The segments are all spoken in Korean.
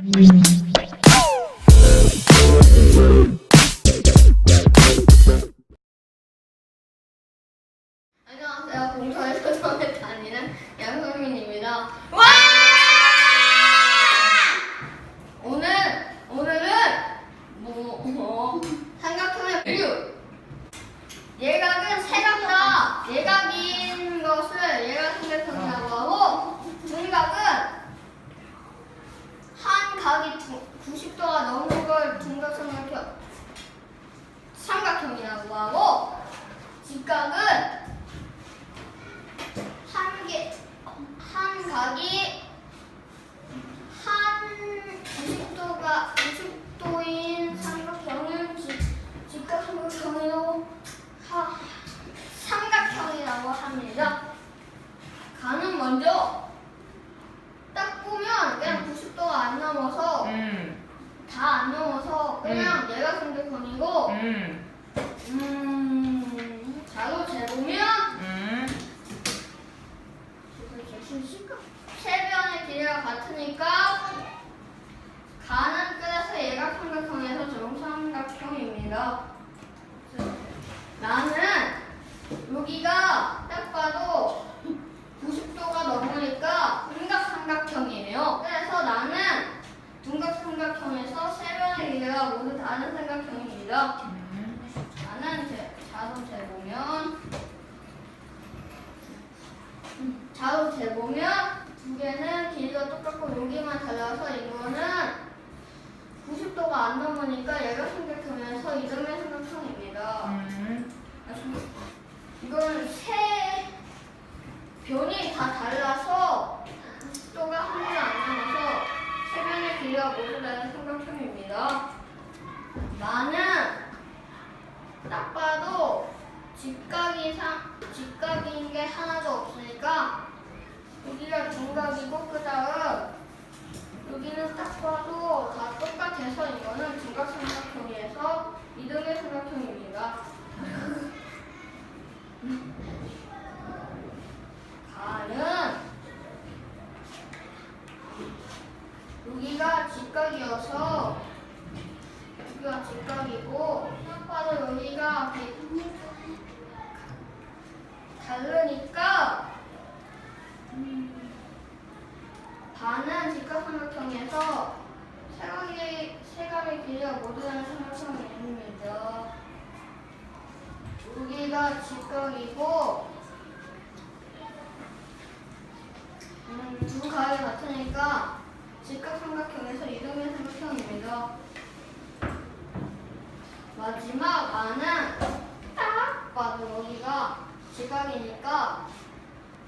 안녕 그냥 얘가 삼각형이고 음, 음 자로 재보면? 음, 세 변의 길이가 같으니까 가는 끝에서 얘가 삼각형에서 정삼각형입니다. 나는 여기가 딱 봐도 90도가 넘으니까 둔각 삼각형이에요. 그래서 나는 둔각 삼각형에서 세 변의 길이가 모두 다른 삼각형입니다. 음, 나는 제, 자동 재보면 자동 재보면 두 개는 길이가 똑같고 여기만 달라서 이거는 90도가 안 넘으니까 얘가 삼각형에서 이름의 삼각형입니다. 음, 이거는 세 변이 다 달라서 90도가 한 개도 안 남아서 세 변의 길이가 모두 다른 삼각형입니다. 나는 딱 봐도 직각이 상 직각인 게 하나도 없으니까 여기가 중각이고 그 다음 여기는 딱 봐도 다 똑같아서 이거는 중각 삼각형이어서 이등의 삼각형입니다. 가는 여기가 직각이어서 여기가 직각이고 딱 봐도 여기가 비- 다르니까 음, 반은 직각 삼각형에서 세각의 세각의 길이가 모두 다른 삼각형입니다. 여기가 직각이고 음, 두 각이 같으니까 직각 삼각형에서 이등의 삼각형입니다. 마지막 안은 딱 봐도 여기가 직각이니까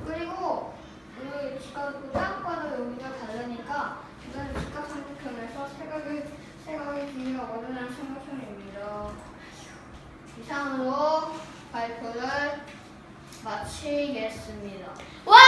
그리고 여기 직각이고 딱 봐도 여기가 다르니까 이건 직각삼각형에서 세각의 세각의 길이가 모르는 삼각형입니다. 이상으로 발표를 마치겠습니다. 와!